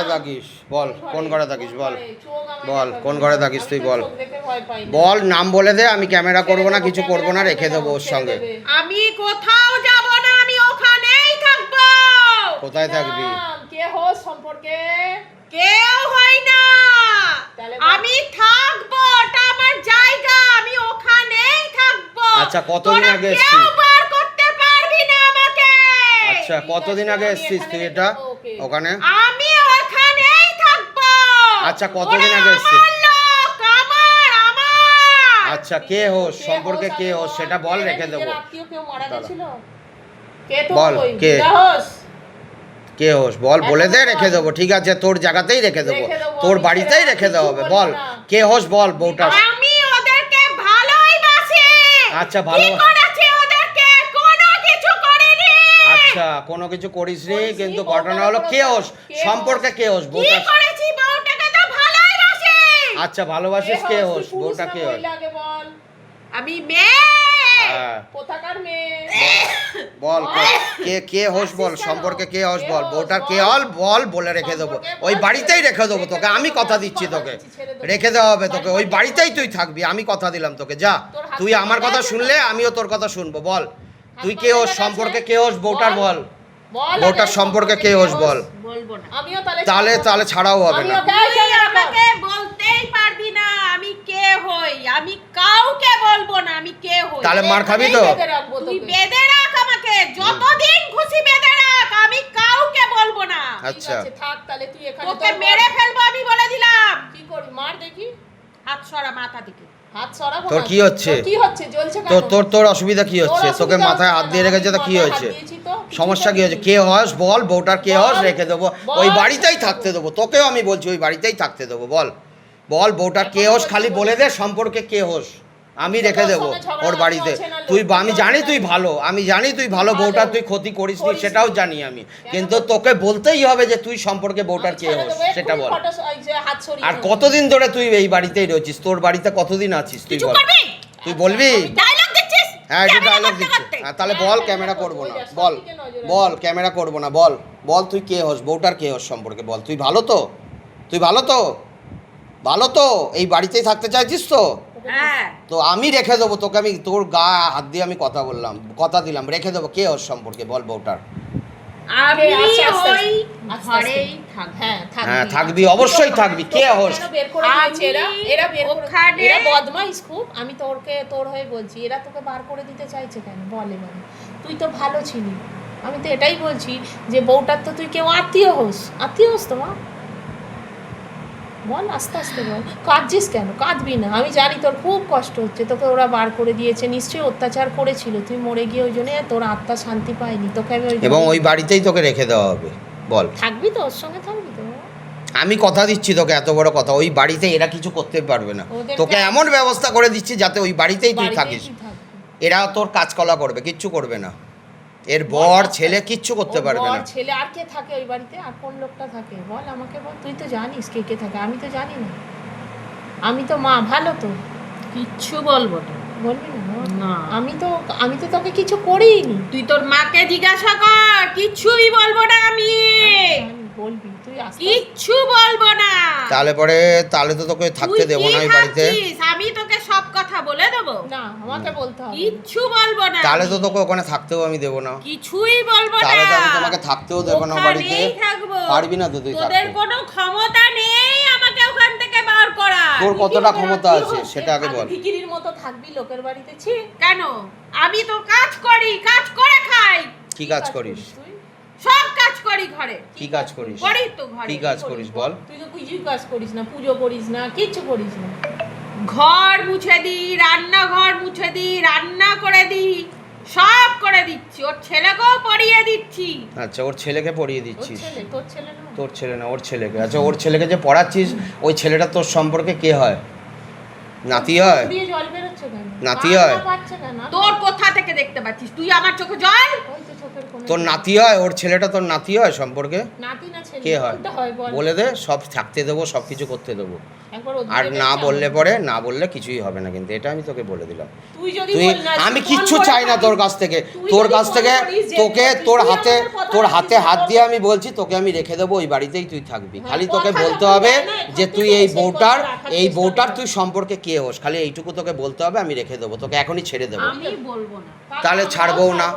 ঘরে থাকিস? বল কোন ঘরে থাকিস? বল। বল, কোন ঘরে থাকিস তুই বল। বল নাম বলে দে আমি ক্যামেরা করব না কিছু করব না রেখে দেবো ওর সঙ্গে। আমি কোথাও যাব না আমি ওখানেই থাকব। কোথায় থাকবি? কে হোস সম্পর্কে? কেউ হয় না। আমি থাকব ওটা আমার জায়গা আমি ওখানেই থাকব। আচ্ছা, কতদিন আগে কেউ এসছিস? করতে পারবি না আমাকে। আচ্ছা কতদিন আগে এসেছিস তুই এটা? ওখানে? আচ্ছা, কতদিন আগে আমার আচ্ছা কে হোস? সম্পর্কে কে হোস? সেটা বল রেখে দেবো। আত্মীয় মারা দাঁড়া। কে তো বল, কে? কে হোস? কে হোস? বল বলে দে রেখে দেবো। ঠিক আছে তোর জায়গাতেই রেখে দেবো। তোর বাড়িতেই রেখে দেওয়া হবে। বল কে হোস? বল বউটা। আমি ওদেরকে ভালোই বাসি আচ্ছা, ভালো- কি ওদেরকে? কোনো কিছু করিনি। আচ্ছা কোনো কিছু করিস নি করিসনি, কিন্তু ঘটনা হলো কে হোস? সম্পর্কে কে হোস? বউটা করেছি বউটাকে তো ভালোই বাসি আচ্ছা ভালোবাসিস কে হোস বউটা কে হোস। আমি মেয়ে! হ্যাঁ। কোথাকার মেয়ে? বল। কে কে হোস বল? সম্পর্কে কে হোস বল? বউটার কে বল। হল? বল বলে রেখে দেবো। ওই বাড়িতেই রেখে দেবো তোকে আমি কথা দিচ্ছি তোকে। রেখে দেওয়া হবে তোকে। ওই বাড়িতেই তুই থাকবি আমি কথা দিলাম তোকে যা। তুই আমার কথা শুনলে আমিও তোর কথা শুনব বল। তুই কে হোস সম্পর্কে কে হোস বউটার বল? আগে সম্পর্কে কে হোস বল? বলব না। আমিও তাহলে তাহলে তাহলে ছাড়াও হবে না। আমাকে বলতেই পারবি না আমি কে হই। আমি কাউকে বলব না আমি কে হই। তাহলে মার খাবি তো? তুই বেঁধে রাখ আমাকে। যতদিন খুশি বেঁধে রাখ আমি কাউকে বলব না। আচ্ছা। থাক তাহলে তুই এখানে তোকে তোর মেরে ফেলব আমি বলে দিলাম। কি করবি? মার দেখি। হাত সরা মাথা সরাবো তোর কি হচ্ছে? তোর কি হচ্ছে? জ্বলছে তোর তোর তোর অসুবিধা কি হচ্ছে? তোকে মাথায় হাত দিয়ে রেখেছে তো কি হয়েছে? সমস্যা কি হয়েছে? কে হস? বল বউটার কে হস? রেখে দেবো। ওই বাড়িতেই থাকতে দেবো। তোকেও আমি বলছি ওই বাড়িতেই থাকতে দেবো। বল। বল বউটার কে হোস? খালি বলে দে। সম্পর্কে কে হোস। আমি রেখে দেবো ওর বাড়িতে। তুই আমি জানি তুই ভালো। আমি জানি তুই ভালো। বউটার তুই ক্ষতি করিস নি সেটাও জানি আমি। কিন্তু তোকে বলতেই হবে যে তুই সম্পর্কে বউটার কে হোস সেটা বল। আর কতদিন ধরে তুই এই বাড়িতেই রয়েছিস? তোর বাড়িতে কতদিন আছিস তুই বল। তুই বলবি? হ্যাঁ ক্যামেরা ডায়লগ দিচ্ছে। হ্যাঁ তাহলে বল ক্যামেরা করব, না। বল বল ক্যামেরা করব না। বল বল তুই কে হোস বউটার কে হস সম্পর্কে বল। তুই ভালো তো? তুই ভালো তো? ভালো তো? এই বাড়িতেই থাকতে চাইছিস তো? হ্যাঁ। তো আমি রেখে দেবো তোকে আমি তোর গা হাত দিয়ে আমি কথা বললাম কথা দিলাম। রেখে দেবো কে হস সম্পর্কে বল বউটার। আমি আস্তে আস্তে। ওই ঘরেই হ্যাঁ থাকবি। হ্যাঁ অবশ্যই থাকবি কে হোস? কেন বের করে দিয়েছে এরা আমি এরা বের করে ওখানে- এরা বদমাইশ খুব। আমি তোরকে তোর হয়ে বলছি এরা তোকে বার করে দিতে চাইছে কেন? বলে বলে। তুই তো ভালো ছিলি। আমি তো এটাই বলছি যে বউটার তো তুই কেউ আত্মীয় হোস। আত্মীয় হোস তোমার মা। বল আস্তে আস্তে বল। কাঁদছিস কেন? কাঁদবি না। আমি জানি তোর খুব কষ্ট হচ্ছে। তোকে ওরা বার করে দিয়েছে। নিশ্চয়ই অত্যাচার করেছিল। তুই মরে গিয়ে ওই জন্য তোর আত্মা শান্তি পায়নি। তোকে আমি এবং ওই বাড়িতেই তোকে রেখে দেওয়া হবে। বল। থাকবি তো? ওর সঙ্গে থাকবি তো? আমি কথা দিচ্ছি তোকে এত বড় কথা। ওই বাড়িতে এরা কিছু করতে পারবে না। তোকে এমন ব্যবস্থা করে দিচ্ছি যাতে ওই বাড়িতেই তুই থাকিস। এরা তোর কাজকলা করবে কিচ্ছু করবে না। এর বর ছেলে কিচ্ছু করতে পারবে না। ছেলে আর কে থাকে ওই বাড়িতে? আর কোন লোকটা থাকে? বল আমাকে বল তুই তো জানিস কে কে থাকে। আমি তো জানি না। আমি তো মা ভালো তো? কিচ্ছু বলব না। বলবি না না। আমি তো আমি তো তোকে কিছু করিনি। তুই তোর মাকে জিজ্ঞাসা কর কিচ্ছুই বলব না আমি। আমি বলবি তুই আস্তে কিচ্ছু বলব তাহলে পরে তাহলে তো তোকে থাকতে দেবো না ওই বাড়িতে। আমি তোকে সব কথা বলে দেবো? না আমাকে বলতে হবে। না। কিচ্ছু বলব না। তাহলে তো তোকে ওখানে থাকতেও আমি দেবো না। কিছুই বলব না। তাহলে তো আমি তোমাকে থাকতেও দেবো না বাড়িতে। থাকব। পারবি না তো তুই তোদের কোনো ক্ষমতা নেই আমাকে ওখান থেকে বার করা তোর কতটা ক্ষমতা আছে? সেটা আগে বল। ভিখিরির মতো থাকবি লোকের বাড়িতে ছি। কেন? আমি তো কাজ করি কাজ করে খাই। কি কাজ করিস? তুই সব কাজ করি ঘরে। কি কাজ করিস? করি তো ঘরে। কি কাজ করিস বল? তুই তো কিছুই কাজ করিস না পুজো করিস না কিচ্ছু করিস না। ঘর মুছে দিই রান্নাঘর মুছে দিই রান্না করে দিই সব করে দিচ্ছি। ওর ছেলেকেও পড়িয়ে দিচ্ছি। আচ্ছা ওর ছেলেকে পড়িয়ে ওর দিচ্ছিস? ছেলে তোর ছেলে না? তোর ছেলে না ওর ছেলেকে। আচ্ছা ওর ছেলেকে যে পড়াচ্ছিস ওই ছেলেটা তোর সম্পর্কে কে হয়? নাতি হয়? নাতি হয়? তোর কোথা থেকে দেখতে পাচ্ছিস? তুই আমার চোখে জল? তোর নাতি হয়? ওর ছেলেটা তোর নাতি হয় সম্পর্কে? কে হয়? বল। দে সব থাকতে দেবো সব কিছু করতে দেবো। আর না বললে পরে না বললে কিছুই হবে না কিন্তু এটা আমি তোকে বলে দিলাম। তুই আমি কিচ্ছু চাই না তোর কাছ থেকে। তোর কাছ থেকে তোকে তোর হাতে তোর হাতে হাত দিয়ে আমি বলছি তোকে আমি রেখে দেবো ওই বাড়িতেই তুই থাকবি। হ্যাঁ, খালি তোকে বলতে হবে যে তুই এই বউটার এই বউটার তুই সম্পর্কে কে হোস? খালি এইটুকু তোকে বলতে হবে আমি রেখে দেবো তোকে এখনই ছেড়ে দেবো। তাহলে ছাড়বও না।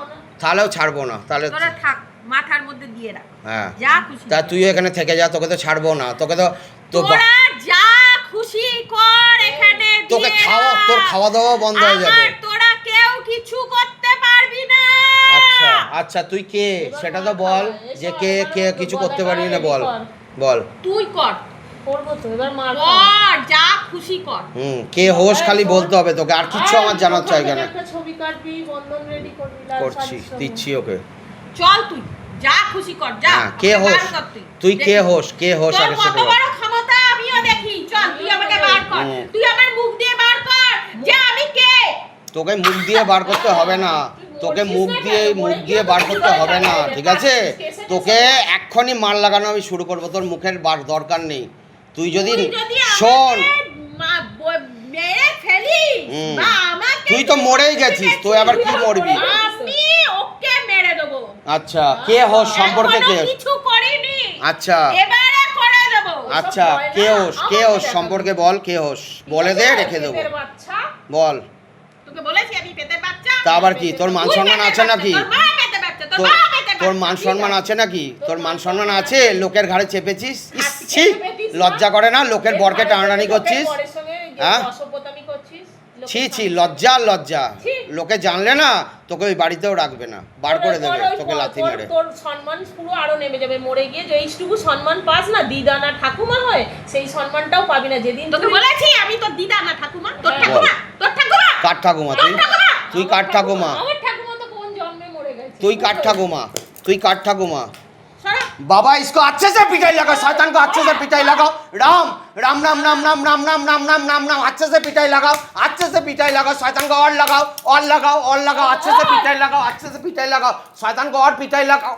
তাহলেও ছাড়বো না তাহলে তোরা থাক মাথার মধ্যে দিয়ে রাখ। হ্যাঁ। যা খুশি তা তুইও এখানে থেকে যা তোকে তো ছাড়বো না তোকে তো তো তোরা যা খুশি কর এখানে তোকে খাওয়া তোর খাওয়া দাওয়া বন্ধ হয়ে যাবে। তোরা কেউ কিছু করতে পারবি না। আচ্ছা আচ্ছা তুই কে? সেটা তো বল যে কে কে কিছু করতে পারবি না বল বল। তুই কর। করব তো এবার মার কর যা খুশি কর। হুম কে হোস খালি বলতে হবে তোকে আর কিচ্ছু আমার জানার ওখান চাই কেন একটা ছবি কাটবি বন্ধন রেডি করবি করছি দিচ্ছি ওকে। চল তুই যা খুশি কর যা হ্যাঁ কে হোস? তুই। কে হোস কে হোস আগে সেটা বল। বড় ক্ষমতা আমিও দেখি। চল তুই আমাকে বার কর। তুই আমার মুখ দিয়ে বার কর যে আমি কে। তোকে মুখ দিয়ে বার করতে হবে না। তোকে মুখ দিয়ে মুখ দিয়ে বার করতে হবে না ঠিক আছে? তোকে এক্ষুনি মার লাগানো আমি শুরু করব তোর মুখের বার দরকার নেই। তুই যদি শোন। তুই তো মরেই গেছিস তুই আবার কি মরবি? আচ্ছা কে হো সম্পর্কে কে? আচ্ছা। আচ্ছা কে হোস কে হোস সম্পর্কে বল কে হোস? বলে দে রেখে দেবো। বল। তা আবার কি তোর মান সম্মান আছে নাকি? তোর মান সম্মান আছে। নাকি? তোর মান সম্মান আছে? লোকের ঘাড়ে চেপেছিস? ছি। লজ্জা করে না? লোকের বরকে টানাটানি করছিস? হ্যাঁ? ছি ছি লজ্জা লজ্জা। লোকে জানলে না তোকে ওই বাড়িতেও রাখবে না। বার করে দেবে তোকে লাথি মেরে। তোর সম্মান পুরো আরও নেমে যাবে মরে গিয়ে যে এইটুকু সম্মান পাস না দিদা না ঠাকুমা হয় সেই সম্মানটাও পাবি না। যেদিন তোকে বলেছি আমি তোর দিদা না ঠাকুমা তোর হ্যাঁ। ঠাকুমা তোর ঠাকুমা। কাঠ ঠাকুমা তুই? তুই কাঠ ঠাকুমা আমার ঠাকুমা তো কোন জন্মে মরে গেছে? তুই কাঠ ঠাকুমা? তুই কাঠ ঠাকুমা? बाबा इसको अच्छे से पिटाई लगाओ शैतान को अच्छे से पिटाई लगाओ राम राम राम राम राम राम राम राम राम राम राम अच्छे से पिटाई लगाओ अच्छे से पिटाई लगाओ शैतान को और लगाओ और लगाओ और लगाओ अच्छे से पिटाई लगाओ अच्छे से पिटाई लगाओ शैतान को और पिटाई लगाओ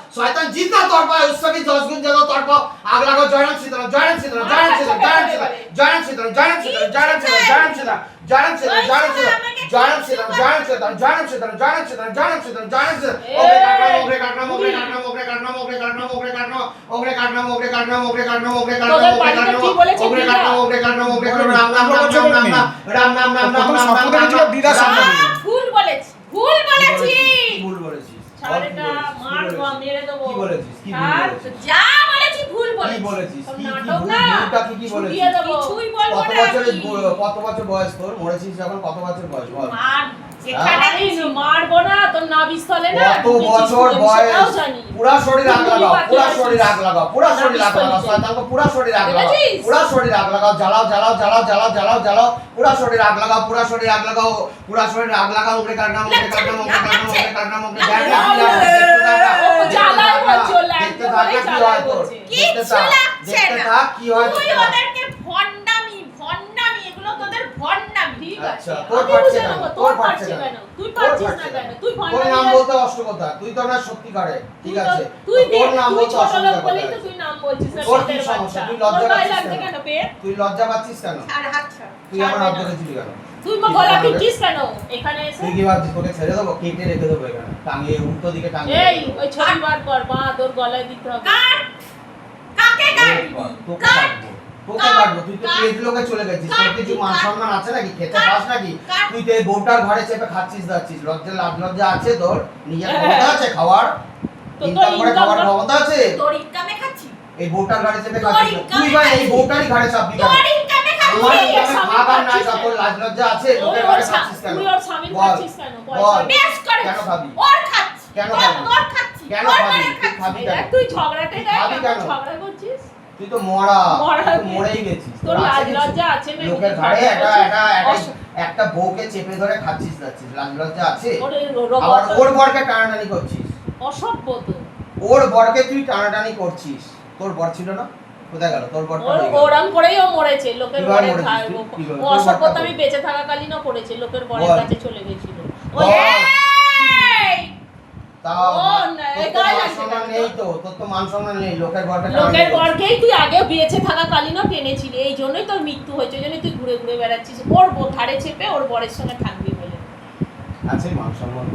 शैतान जितना तड़पा है उससे भी दस गुना ज्यादा तड़पाओ अगला को जॉर्डन सीधर जॉर्डन सीधर जॉर्डन सीधर जॉर्डन सीधर जॉर्डन सीधर जॉर्डन सीधर जॉर्डन सीधर जॉर्डन सीधर जॉर्डन सीधर जॉर्डन सीधर जॉर्डन सीधर जॉर्डन सीधर जॉर्डन सीधर जॉर्डन सीधर ओके काटना ओके काटना ओके काटना ओके काटना ओके काटना ओके काटना ओके काटना ओके काटना ओके काटना ओके काटना ओके काटना ओके काटना ओके काटना ओके काटना राम नाम राम नाम राम नाम राम नाम राम नाम राम नाम কত বছর বয়স তোর? মরেছিস যখন কত বছর বয়স? বল। মার যেখানে মারবো না তোর না? কত বছর বয়স? পুরা শরীর আগ লাগাও পুরা শরীর আগ লাগাও পুরা শরীর আগ লাগাও নাভিস্থলে। শয়তান को পুরা শরীর আগ লাগাও? পুরা শরীর আগ লাগাও জ্বালাও জ্বালাও জ্বালাও জ্বালাও জ্বালাও জ্বালাও পুরা শরীর আগ লাগাও পুরা শরীর আগ লাগাও পুরা শরীর আগ লাগাও উগরে কাটনা উগরে কাটনা উগরে কাটনা উগরে কাটনা উগরে কাটনা ও জ্বালায় বলছে, ও দেখতে লাগবে থাক কি হয় তোর। দেখতে থাক দেখতে থাক কি হয় তুই দেখতে নাম বলতে অষ্ট তুই তো না সত্যিকারে ঠিক আছে? তুই নাম বলতে ছোট বলেই তো তুই নাম বলছিস না তোর সমস্যা? তুই লজ্জা পাচ্ছিস কেন? কেন তুই লজ্জা পাচ্ছিস কেন? ছাড় হাত ছাড়। তুই আমার হাত ছাড়বে না। কেন? তুই মা গলা পিটিস কেন? এখানে এসে? তুই কি ভাবছিস তোকে ছেড়ে দেবো? কেটে রেখে দেবো এখানে। টাঙিয়ে উল্টো দিকে টাঙিয়ে এই ওই ছবি বার কর মা তোর গলায় দিতে হবে। কাট! কাকে কাটবি কাট। কাটবো তুই তো লোকে চলে গেছিস তোর কিছু তুই মান সম্মান আছে নাকি? খেতে পাস নাকি? তুই তো এই বউটার ঘরে চেপে খাচ্ছিস দাচ্ছিস লজ্জা লাভ লজ্জা আছে তোর? নিজের হ্যাঁ। ক্ষমতা আছে খাওয়ার? ইনকাম করে খাওয়ার ক্ষমতা আছে? তোর ইনকামে খাচ্ছি। এই বউটার ঘরে চেপে খাচ্ছিস তুই ভাই এই। বউটারই ঘরে চাপবি কেন? তোর ইনকামে খাবার লাজ লজ্জা আছে লোকের ঘরে খাচ্ছিস কেন? তুই ওর। খাচ্ছিস কেন? বল। পয়সা বেশ করে। কেন খাবি? ওর কেন খাবি? তোর খাচ্ছি। কেন খাবি? তুই দেখ কেন? ঝগড়া করছিস? তুই তো মরা? মরেই গেছিস। তোর লাজ লজ্জা আছে মেয়ে লোকের ঘাড়ে একটা খারাপ একটা বউকে চেপে ধরে খাচ্ছিস যাচ্ছিস লাজ লজ্জা আছে? আবার ওর বরকে টানাটানি করছিস? অসভ্য তো। ওর বরকে তুই টানাটানি করছিস। তোর বর ছিল না? কোথায় গেল? তোর বরটা ওর হয়ে করেই ও মরেছে। লোকের তোর অসভ্যতা আমি? বেঁচে থাকাকালীনও করেছে। লোকের বরের। কাছে চলে গেছিল। ও বল। এই! তা ও না, তোর এ তো গায়ে লাগছে সম্মান নেই তো তোর তো মান সম্মান নেই লোকের বরকে লোকের বরকেই তুই আগে বেঁচে থাকাকালীনও টেনেছিলি এই জন্যই তোর মৃত্যু হয়েছে ওই জন্যই তুই ঘুরে ঘুরে বেড়াচ্ছিস। ওর ধারে চেপে ওর বরের সঙ্গে থাকবি বলে। আছে মান সম্মান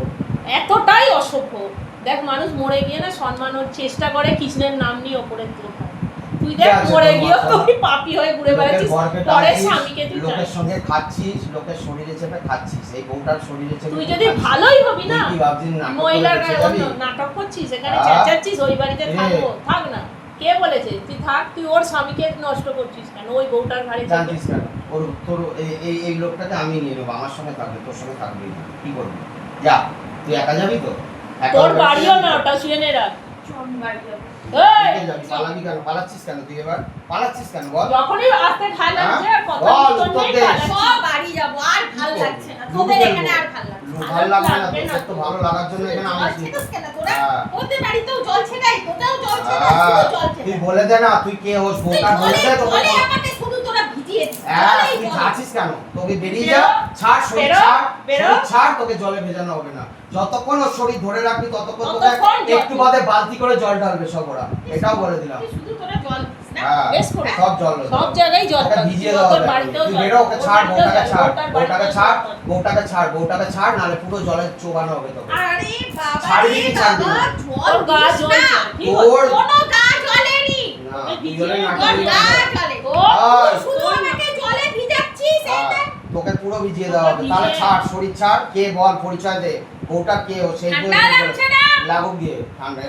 এতটাই অসভ্য। দেখ মানুষ মরে গিয়ে না সম্মানের চেষ্টা করে কৃষ্ণের নাম নিয়ে ওপরে তুই দেখ মরে গিয়েও তুই পাপি হয়ে ঘুরে বেড়াচ্ছিস। টানছিস, স্বামীকে তুই লোকের সঙ্গে খাচ্ছিস লোকের শরীরে চেপে খাচ্ছিস এই বউটার শরীরে চেপে তুই যদি ভালোই হবি না তুই ভাবছিস মহিলার নাটক করছিস এখানে চেঁচাচ্ছিস ওই বাড়িতে থাকব থাক না। কে বলেছে? তুই থাক তুই ওর স্বামীকে নষ্ট করছিস কেন? ওই বউটার ঘাড়ে? কেন? ওর তোর এই- এই লোকটাকে আমি নিয়ে নেব আমার সঙ্গে থাকবে তোর সঙ্গে থাকবি না কি করবি? যা তুই একা যাবি তো? তোর বাড়িও না? ওটা শুনে রাখ। চল পালাবি কেন পালাচ্ছিস কেন তুই এবার পালাচ্ছিস কেন বল যখনই আসতে ঢাল লাগছে হ্যাঁ? কথা বল, মতন উত্তর নেই, দে। পালাচ্ছিস। সব বাড়ি যাব আর ভালো লাগছে না তোদের এখানে আর ভালো লাগছে না। লু- লাগছে না লাগবে না তো তো। ভালো লাগার জন্য এখানে জল আমি ছেটাস কেন তোরা? হ্যাঁ। ওদের বাড়িতেও জল ছেটাই, তোরাও জল ছেটাস, তুই বলে দে না তুই কে হোস বোকা বলে দে তোকে আছিস কেন তোকে বেরিয়ে বেরো, যা ছাড় শরীর ছাড়। ছাড় তোকে জলে ভেজানো হবে না যতক্ষণ ওর শরীর ধরে রাখবি ততক্ষণ তোকে জল একটু বাদে বালতি করে জল ঢালবে সব ওরা এটাও বলে দিলাম তুই শুধু তোরা না? হ্যাঁ। সব জল। সব জায়গায় জল। ভিজিয়ে জল বেরো ওকে ছাড় বউটাকে ছাড় জল, বউটাকে ছাড় জল। বউটাকে ছাড় বউটাকে ছাড় নাহলে পুরো জলে চোবানো হবে তোকে আরে বাবা ছাড়বি কি ছাড়বি না? জল তোর গা। ঠিক তোর? কোনো গা জ্বলেনি। না তুই জলে তোর তোকে পুরো ভিজিয়ে দেওয়া হবে। তাহলে ছাড় শরীর ছাড় কে বল পরিচয় দে। বউটা কে ও সেই? লাগুক গিয়ে। ঠান্ডা।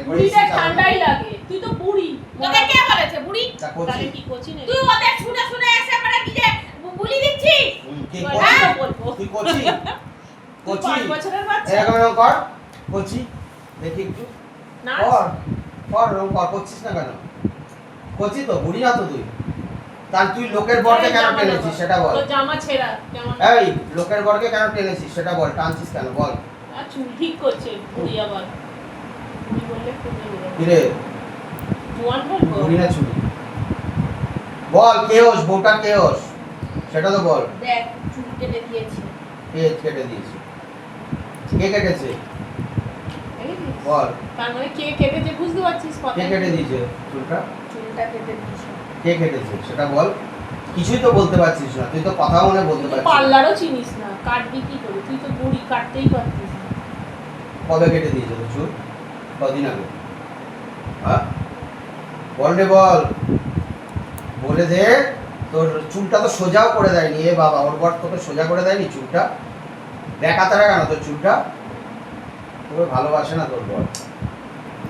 ঠান্ডাই লাগে। তুই তো বুড়ি। তোকে কে বলেছে, বুড়ি? তাহলে কি করছিস তুই ওদের শুনে শুনে এসে মানে নিজে বু- বুলি দিচ্ছিস? কি বলব। তুই এরকম এরকম কর। করছি। দেখি একটু। কর। কর এরকম কর। করছিস না কেন? করছি তো? বুড়ি না তো তুই? তাহলে তুই লোকের বরকে কেন টেনেছিস সেটা বল। জামা ছেঁড়া কেমন এই লোকের বরকে কেন টেনেছিস সেটা বল টানছিস কেন বল। চুল ঠিক করছে বুড়ি আবার। বুড়ি বললে কিরে? জোয়ান বলব বুড়ি না ছুরি বল কে হোস বউটা কে হোস সেটা তো বল। দেখ চুল কেটে দিয়েছি। কে কেটে দিয়েছে? কে কেটেছে? বল। তার মানে কে কেটেছে বুঝতে পারছিস কথা? কে কেটে দিয়েছে চুলটা? চুলটা কেটে দিয়েছি। কে কেটেছে সেটা বল। কিছুই তো বলতে পারছিস না তুই তো কথা মনে বলতে পারছিস না। পার্লারও চিনিস না কাটবি কি করে? তুই তো বুড়ি কাটতেই পারতিস না। কবে কেটে দিয়েছে তো চুল? কদিন আগে। হ্যাঁ? বল রে বল। বলে দে তোর চুলটা তো সোজাও করে দেয়নি। এ বাবা ওর বর তোকে সোজা করে দেয়নি চুলটা? দেখা তারা কেন তোর চুলটা? তোকে ভালোবাসে না তোর বর।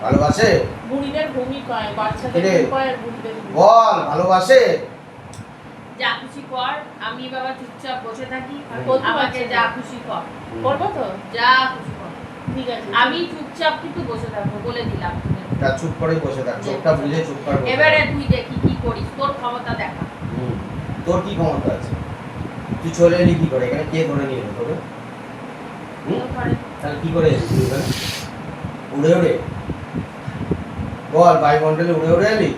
ভালোবাসে? বুড়িদের ভূমি পায় বাচ্চাদের পায় বুড়িদের বল ভালোবাসে? যা খুশি কর আমি বাবা চুপচাপ বসে থাকি আমাকে যা খুশি কর। করব তো? যা খুশি কর। ঠিক আছে। আমি চুপচাপ কিন্তু বসে থাকব বলে দিলাম তা চুপ করেই বসে থাক চোখটা বুঝে চুপ করে। এবারে তুই দেখি কি করিস তোর ক্ষমতা দেখা। হুম। তোর কি ক্ষমতা আছে? তুই চলে এলি কি করে? এখানে কে ধরে নিয়ে এলো তোকে? তাহলে কি করে তুই এখানে? উড়ে উড়ে? বল বায়ুমণ্ডলে উড়ে উড়ে এলি?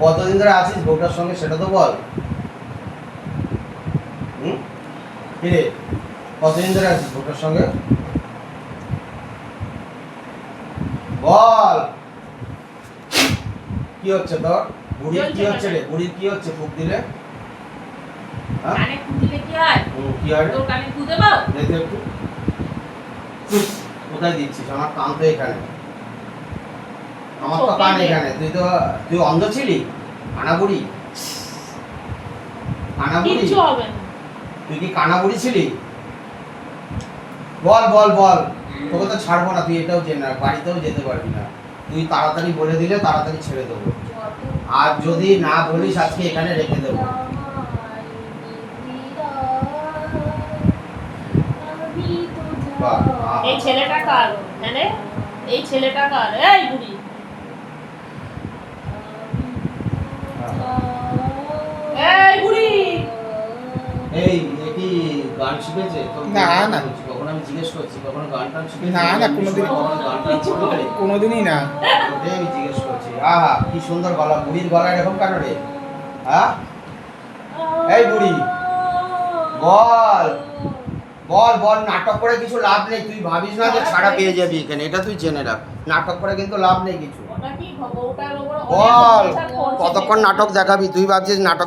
কতদিন ধরে আছিস বউটার সঙ্গে সেটা তো বল। হুম? কিরে কতদিন ধরে আছিস বউটার সঙ্গে? বল। কি হচ্ছে তোর? বুড়ির কি হচ্ছে রে। বুড়ির কি হচ্ছে ফুক দিলে? হ্যাঁ? কি হয়? কি হয় তোর কানে একটু। কোথায় দিচ্ছিস? আমার কান তো এখানে। আমার তো কান এখানে তুই তো তুই অন্ধ ছিলি? কানাবুড়ি? কানাবুড়ি? কিচ্ছু হবে না। তুই কি কানাবুড়ি ছিলি? বল বল বল। তোকে তো ছাড়বো না তুই এটাও জেনে রাখ বাড়িতেও যেতে পারবি না। তুই তাড়াতাড়ি বলে দিলে তাড়াতাড়ি ছেড়ে দেবো। আর যদি না বলিস আজকে এখানে রেখে দেবো। এই ছেলেটা কার? হ্যাঁ এই ছেলেটা কার? এই বুড়ি। এই বুড়ি। এই এটি গান শিখেছে? না, না। কখন আমি জিজ্ঞেস করছি কখনো গান টান শিখেছে না, না, কোনোদিন। গান টান করবে কোনোদিনই না। ওটাই আমি জিজ্ঞেস করছি। আহা কি সুন্দর গলা বুড়ির গলা এরকম কেন রে? হ্যাঁ? এই বুড়ি বল। বল বল নাটক করে কিছু লাভ নেই। তুই ভাবিস না যে ছাড়া পেয়ে যাবি এখানে। এটা তুই জেনে রাখ। নাটক করে কিন্তু লাভ নেই কিছু। বল কতক্ষণ নাটক দেখাবি? তুই ভাবছিস নাটক